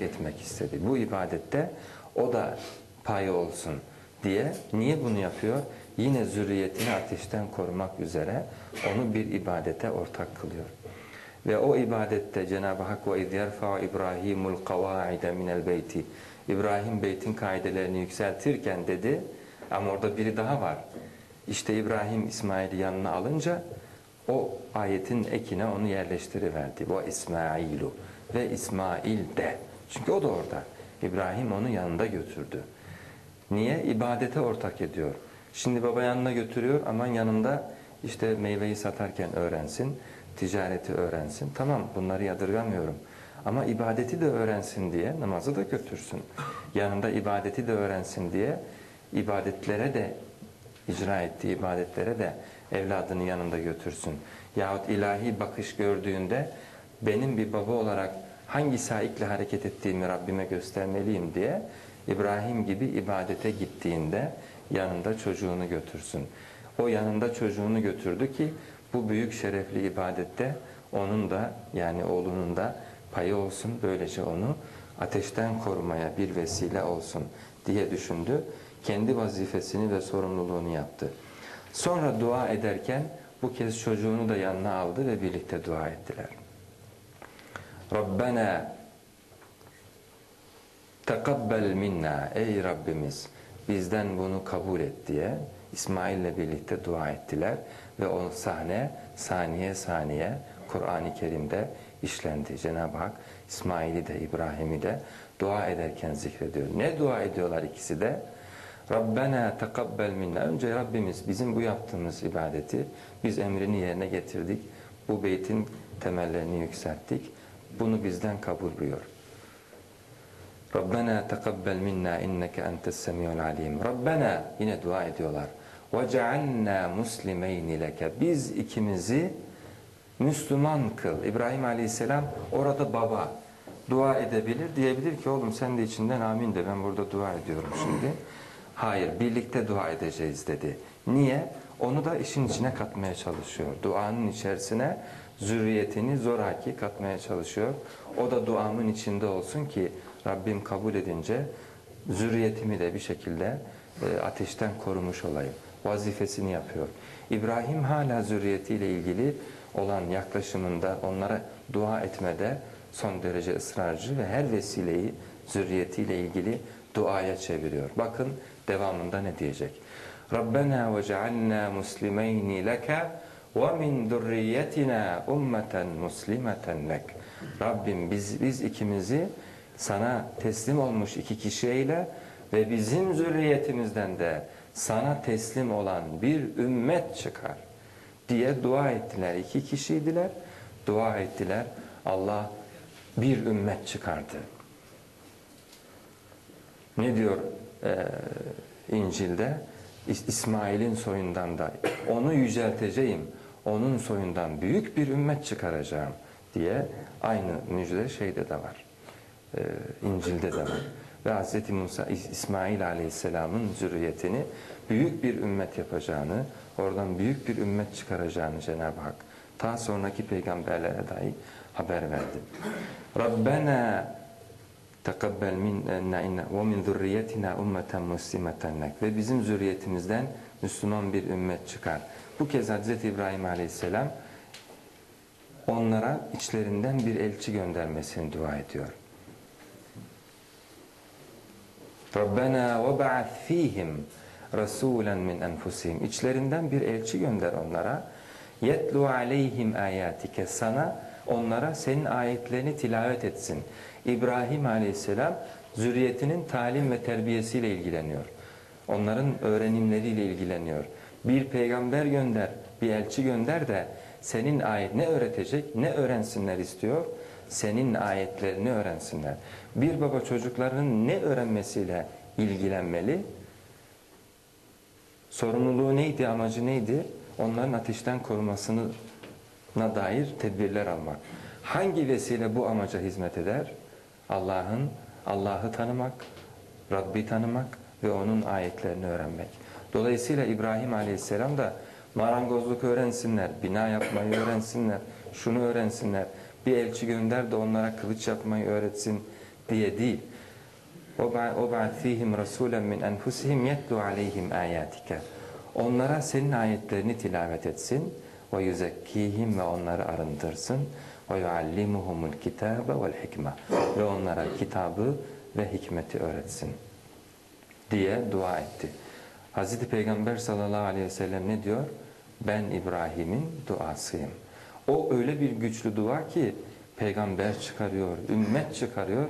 etmek istedi. Bu ibadette o da payı olsun diye. Niye bunu yapıyor? Yine zürriyetini ateşten korumak üzere onu bir ibadete ortak kılıyor. Ve o ibadette Cenab-ı Hak ve iz yerfa'u İbrahimul kavaide minel beyti İbrahim beytin kaidelerini yükseltirken dedi ama orada biri daha var. İşte İbrahim İsmail'i yanına alınca o ayetin ekine onu yerleştiriverdi. O İsmailu ve İsmail de. Çünkü o da orada. İbrahim onu yanında götürdü. Niye? İbadete ortak ediyor. Şimdi baba yanına götürüyor aman yanında işte meyveyi satarken öğrensin, ticareti öğrensin. Tamam bunları yadırgamıyorum. Ama ibadeti de öğrensin diye namazı da götürsün. Yanında ibadeti de öğrensin diye ibadetlere de icra ettiği ibadetlere de evladını yanında götürsün. Yahut ilahi bakış gördüğünde benim bir baba olarak hangi saikle hareket ettiğimi Rabbime göstermeliyim diye İbrahim gibi ibadete gittiğinde yanında çocuğunu götürsün. O yanında çocuğunu götürdü ki bu büyük şerefli ibadette onun da yani oğlunun da payı olsun. Böylece onu ateşten korumaya bir vesile olsun diye düşündü. Kendi vazifesini ve sorumluluğunu yaptı. Sonra dua ederken bu kez çocuğunu da yanına aldı ve birlikte dua ettiler. Rabbena tekabbel minna ey Rabbimiz bizden bunu kabul et diye İsmail ile birlikte dua ettiler ve o sahne saniye saniye Kur'an-ı Kerim'de işlendi. Cenab-ı Hak İsmail'i de İbrahim'i de dua ederken zikrediyor. Ne dua ediyorlar ikisi de? Rabbena tekabbel minna. Önce Rabbimiz bizim bu yaptığımız ibadeti biz emrini yerine getirdik. Bu beytin temellerini yükselttik. Bunu bizden kabul buyur. Rabbena tekabbel minna inneke entes semiyul alim. Rabbena yine dua ediyorlar. Ve cealna muslimeyni leke. Biz ikimizi Müslüman kıl. İbrahim Aleyhisselam orada baba dua edebilir. Diyebilir ki oğlum sen de içinden amin de ben burada dua ediyorum şimdi. Hayır birlikte dua edeceğiz dedi. Niye? Onu da işin içine katmaya çalışıyor. Duanın içerisine zürriyetini zoraki katmaya çalışıyor. O da duamın içinde olsun ki Rabbim kabul edince zürriyetimi de bir şekilde e, ateşten korumuş olayım. Vazifesini yapıyor. İbrahim hala zürriyetiyle ilgili olan yaklaşımında onlara dua etmede son derece ısrarcı ve her vesileyi zürriyetiyle ilgili duaya çeviriyor. Bakın devamında ne diyecek? Rabbena ve cealna muslimeyni leke min zurriyetina ummeten muslimeten lek. Rabbim biz, biz ikimizi sana teslim olmuş iki kişiyle ve bizim zürriyetimizden de sana teslim olan bir ümmet çıkar diye dua ettiler. İki kişiydiler. Dua ettiler. Allah bir ümmet çıkardı. Ne diyor e, İncil'de? İsmail'in soyundan da onu yücelteceğim. Onun soyundan büyük bir ümmet çıkaracağım diye aynı müjde şeyde de var. E, İncil'de de var. Ve Hz. Musa İsmail Aleyhisselam'ın zürriyetini büyük bir ümmet yapacağını, oradan büyük bir ümmet çıkaracağını Cenab-ı Hak ta sonraki peygamberlere dahi haber verdi. Rabbena tekabbel minna inna ve min zurriyetina ummeten muslimeten lek ve bizim zürriyetimizden Müslüman bir ümmet çıkar. Bu kez Hz. İbrahim Aleyhisselam onlara içlerinden bir elçi göndermesini dua ediyor. Rabbena ve ba'ath fihim rasulen min enfusihim. İçlerinden bir elçi gönder onlara. Yetlu aleyhim ayatike sana onlara senin ayetlerini tilavet etsin. İbrahim Aleyhisselam zürriyetinin talim ve terbiyesiyle ilgileniyor. Onların öğrenimleriyle ilgileniyor. Bir peygamber gönder, bir elçi gönder de senin ayet ne öğretecek, ne öğrensinler istiyor? Senin ayetlerini öğrensinler. Bir baba çocuklarının ne öğrenmesiyle ilgilenmeli? Sorumluluğu neydi, amacı neydi? Onların ateşten korumasına dair tedbirler almak. Hangi vesile bu amaca hizmet eder? Allah'ın Allah'ı tanımak, Rabbi tanımak ve onun ayetlerini öğrenmek. Dolayısıyla İbrahim Aleyhisselam da marangozluk öğrensinler, bina yapmayı öğrensinler, şunu öğrensinler. Bir elçi gönder de onlara kılıç yapmayı öğretsin diye değil. وَبَعَثْ ف۪يهِمْ رَسُولًا مِنْ أَنْفُسِهِمْ يَتْلُوا عَلَيْهِمْ آيَاتِكَ Onlara senin ayetlerini tilavet etsin ve yüzekkihim ve onları arındırsın ve yuallimuhumul kitabe vel hikme ve onlara kitabı ve hikmeti öğretsin diye dua etti. Hazreti Peygamber sallallahu aleyhi ve sellem ne diyor? Ben İbrahim'in duasıyım. O öyle bir güçlü dua ki peygamber çıkarıyor, ümmet çıkarıyor.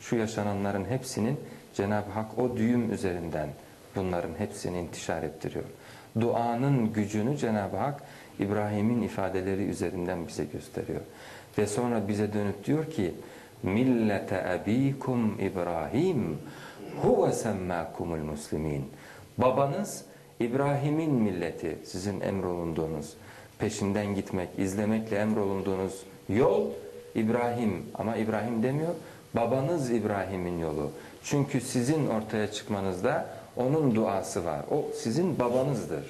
Şu yaşananların hepsinin Cenab-ı Hak o düğüm üzerinden bunların hepsini intişar ettiriyor. Duanın gücünü Cenab-ı Hak İbrahim'in ifadeleri üzerinden bize gösteriyor. Ve sonra bize dönüp diyor ki millete abikum İbrahim huve semmâkumul muslimin. Babanız İbrahim'in milleti sizin emrolunduğunuz, peşinden gitmek, izlemekle emrolunduğunuz yol İbrahim ama İbrahim demiyor. Babanız İbrahim'in yolu. Çünkü sizin ortaya çıkmanızda onun duası var. O sizin babanızdır.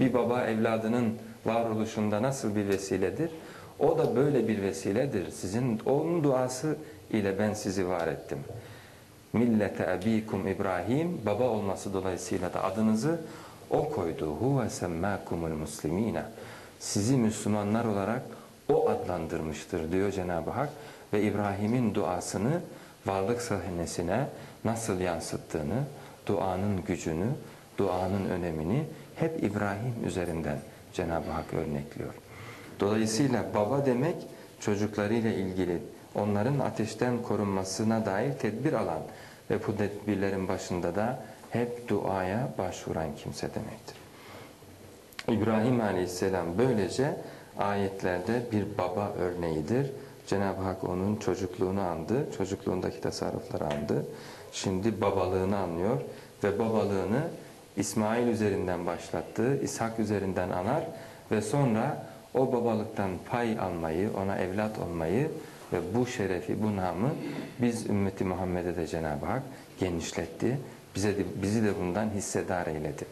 Bir baba evladının varoluşunda nasıl bir vesiledir? O da böyle bir vesiledir. Sizin onun duası ile ben sizi var ettim. Millete abikum İbrahim baba olması dolayısıyla da adınızı o koydu. Huve semmâkumul muslimîne. Sizi Müslümanlar olarak o adlandırmıştır diyor Cenab-ı Hak ve İbrahim'in duasını varlık sahnesine nasıl yansıttığını, duanın gücünü, duanın önemini hep İbrahim üzerinden Cenab-ı Hak örnekliyor. Dolayısıyla baba demek çocuklarıyla ilgili onların ateşten korunmasına dair tedbir alan ve bu tedbirlerin başında da hep duaya başvuran kimse demektir. İbrahim Aleyhisselam böylece ayetlerde bir baba örneğidir. Cenab-ı Hak onun çocukluğunu andı, çocukluğundaki tasarrufları andı. Şimdi babalığını anlıyor ve babalığını İsmail üzerinden başlattı, İshak üzerinden anar ve sonra o babalıktan pay almayı, ona evlat olmayı ve bu şerefi, bu namı biz ümmeti Muhammed'e de Cenab-ı Hak genişletti. Bize de, bizi de bundan hissedar eyledi.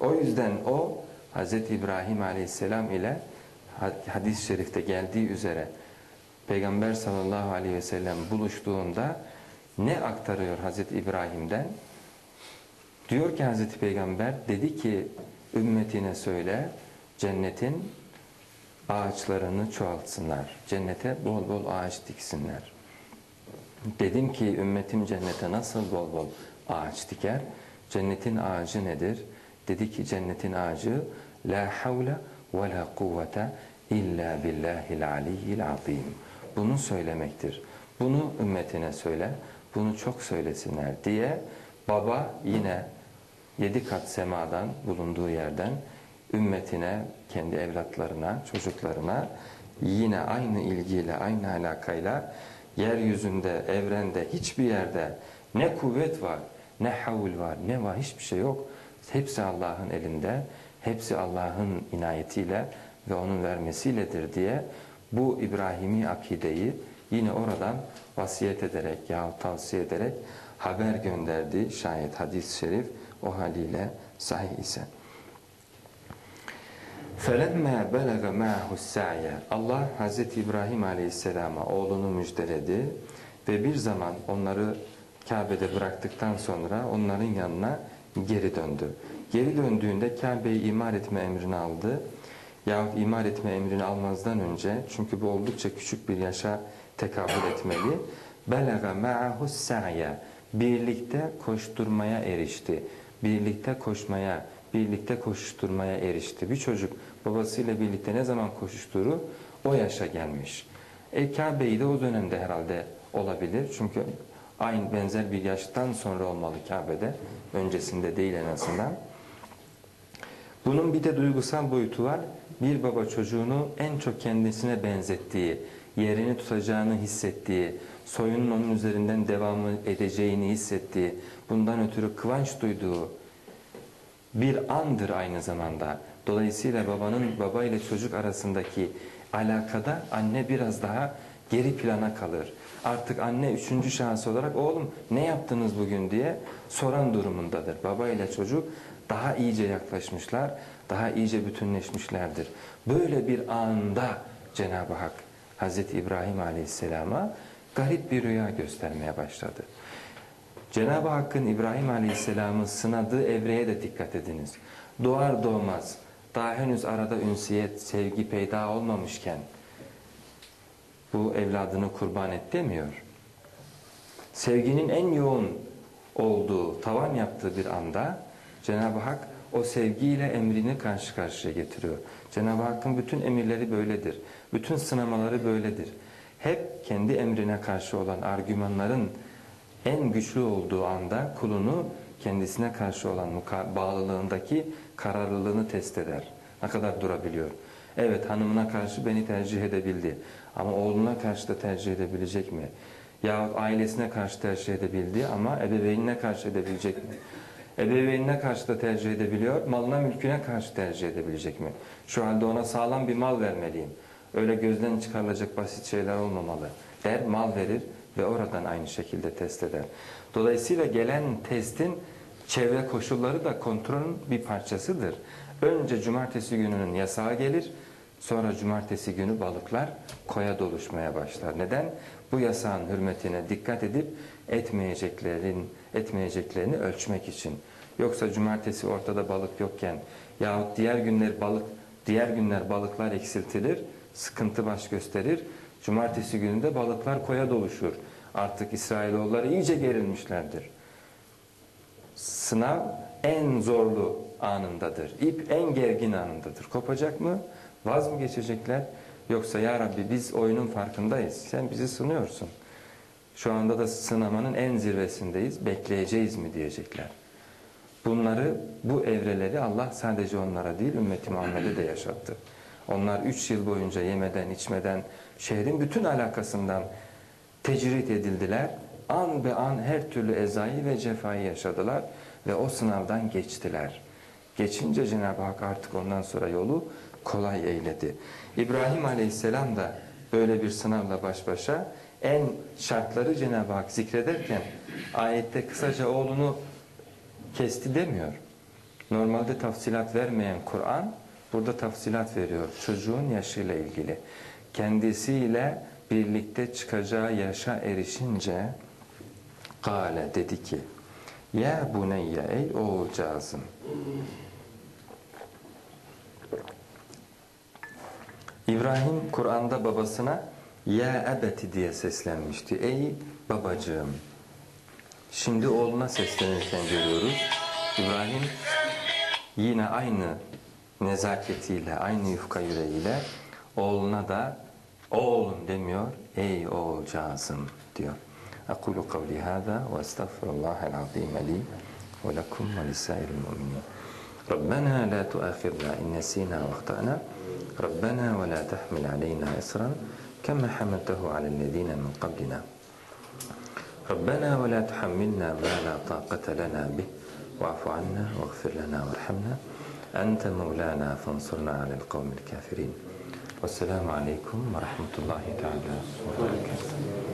O yüzden o Hz. İbrahim Aleyhisselam ile hadis-i şerifte geldiği üzere Peygamber sallallahu aleyhi ve sellem buluştuğunda ne aktarıyor Hz. İbrahim'den? Diyor ki Hz. Peygamber dedi ki ümmetine söyle cennetin ağaçlarını çoğaltsınlar. Cennete bol bol ağaç diksinler. Dedim ki ümmetim cennete nasıl bol bol ağaç diker? Cennetin ağacı nedir? Dedi ki cennetin ağacı la havle ve la kuvvete illa billahil aliyyil azim. Bunu söylemektir. Bunu ümmetine söyle, bunu çok söylesinler diye baba yine yedi kat semadan bulunduğu yerden ümmetine, kendi evlatlarına, çocuklarına yine aynı ilgiyle, aynı alakayla yeryüzünde, evrende, hiçbir yerde ne kuvvet var, ne havul var, ne var, hiçbir şey yok. Hepsi Allah'ın elinde, hepsi Allah'ın inayetiyle ve onun vermesiyledir diye bu İbrahimi akideyi yine oradan vasiyet ederek ya tavsiye ederek haber gönderdi şayet hadis-i şerif o haliyle sahih ise. فَلَمَّا بَلَغَ مَعْهُ السَّعْيَ Allah Hz. İbrahim Aleyhisselam'a oğlunu müjdeledi ve bir zaman onları Kabe'de bıraktıktan sonra onların yanına geri döndü. Geri döndüğünde Kabe'yi imar etme emrini aldı. Yahut imar etme emrini almazdan önce çünkü bu oldukça küçük bir yaşa tekabül etmeli. Belaga ma'ahu sa'ya birlikte koşturmaya erişti. Birlikte koşmaya, birlikte koşuşturmaya erişti. Bir çocuk babasıyla birlikte ne zaman koşuşturur? O yaşa gelmiş. E Kabe'yi de o dönemde herhalde olabilir. Çünkü aynı benzer bir yaştan sonra olmalı Kabe'de. Öncesinde değil en azından. Bunun bir de duygusal boyutu var. Bir baba çocuğunu en çok kendisine benzettiği, yerini tutacağını hissettiği, soyunun onun üzerinden devamı edeceğini hissettiği, bundan ötürü kıvanç duyduğu bir andır aynı zamanda. Dolayısıyla babanın baba ile çocuk arasındaki alakada anne biraz daha geri plana kalır. Artık anne üçüncü şahıs olarak oğlum ne yaptınız bugün diye soran durumundadır. Baba ile çocuk daha iyice yaklaşmışlar, daha iyice bütünleşmişlerdir. Böyle bir anda Cenab-ı Hak Hz. İbrahim Aleyhisselam'a garip bir rüya göstermeye başladı. Cenab-ı Hakk'ın İbrahim Aleyhisselam'ı sınadığı evreye de dikkat ediniz. Doğar doğmaz daha henüz arada ünsiyet, sevgi peyda olmamışken bu evladını kurban et demiyor. Sevginin en yoğun olduğu, tavan yaptığı bir anda Cenab-ı Hak o sevgiyle emrini karşı karşıya getiriyor. Cenab-ı Hakk'ın bütün emirleri böyledir. Bütün sınamaları böyledir. Hep kendi emrine karşı olan argümanların en güçlü olduğu anda kulunu kendisine karşı olan bağlılığındaki kararlılığını test eder. Ne kadar durabiliyor. Evet hanımına karşı beni tercih edebildi. Ama oğluna karşı da tercih edebilecek mi? Yahut ailesine karşı tercih edebildi ama ebeveynine karşı edebilecek mi? Ebeveynine karşı da tercih edebiliyor, malına mülküne karşı tercih edebilecek mi? Şu halde ona sağlam bir mal vermeliyim. Öyle gözden çıkarılacak basit şeyler olmamalı. Der, mal verir ve oradan aynı şekilde test eder. Dolayısıyla gelen testin çevre koşulları da kontrolün bir parçasıdır. Önce cumartesi gününün yasağı gelir, sonra cumartesi günü balıklar koya doluşmaya başlar. Neden? Bu yasağın hürmetine dikkat edip etmeyeceklerin etmeyeceklerini ölçmek için. Yoksa cumartesi ortada balık yokken yahut diğer günler balık diğer günler balıklar eksiltilir, sıkıntı baş gösterir. Cumartesi gününde balıklar koya doluşur. Artık İsrailoğulları iyice gerilmişlerdir. Sınav en zorlu anındadır. İp en gergin anındadır. Kopacak mı? Vaz mı geçecekler? Yoksa ya Rabbi biz oyunun farkındayız. Sen bizi sınıyorsun. Şu anda da sınamanın en zirvesindeyiz. Bekleyeceğiz mi diyecekler. Bunları, bu evreleri Allah sadece onlara değil ümmeti Muhammed'e de yaşattı. Onlar üç yıl boyunca yemeden, içmeden, şehrin bütün alakasından tecrit edildiler. An be an her türlü ezayı ve cefayı yaşadılar ve o sınavdan geçtiler. Geçince Cenab-ı Hak artık ondan sonra yolu kolay eyledi. İbrahim Aleyhisselam da böyle bir sınavla baş başa en şartları Cenab-ı Hak zikrederken ayette kısaca oğlunu kesti demiyor. Normalde tafsilat vermeyen Kur'an burada tafsilat veriyor. Çocuğun yaşıyla ilgili. Kendisiyle birlikte çıkacağı yaşa erişince Kale dedi ki Ya buneyye ey oğulcağızım İbrahim Kur'an'da babasına ya ebeti diye seslenmişti. Ey babacığım. Şimdi oğluna seslenirken görüyoruz. İbrahim yine aynı nezaketiyle, aynı yufka yüreğiyle oğluna da oğlum demiyor, ey oğulcağızım diyor. أقول قولي هذا وأستغفر الله العظيم لي ولكم ولسائر المؤمنين ربنا لا تؤاخذنا إن نسينا واخطأنا ربنا ولا تحمل علينا إصرا كما حملته على الذين من قبلنا ربنا ولا تحملنا ما لا طاقة لنا به واعف عنا واغفر لنا وارحمنا أنت مولانا فانصرنا على القوم الكافرين. والسلام عليكم ورحمة الله تعالى وبركاته.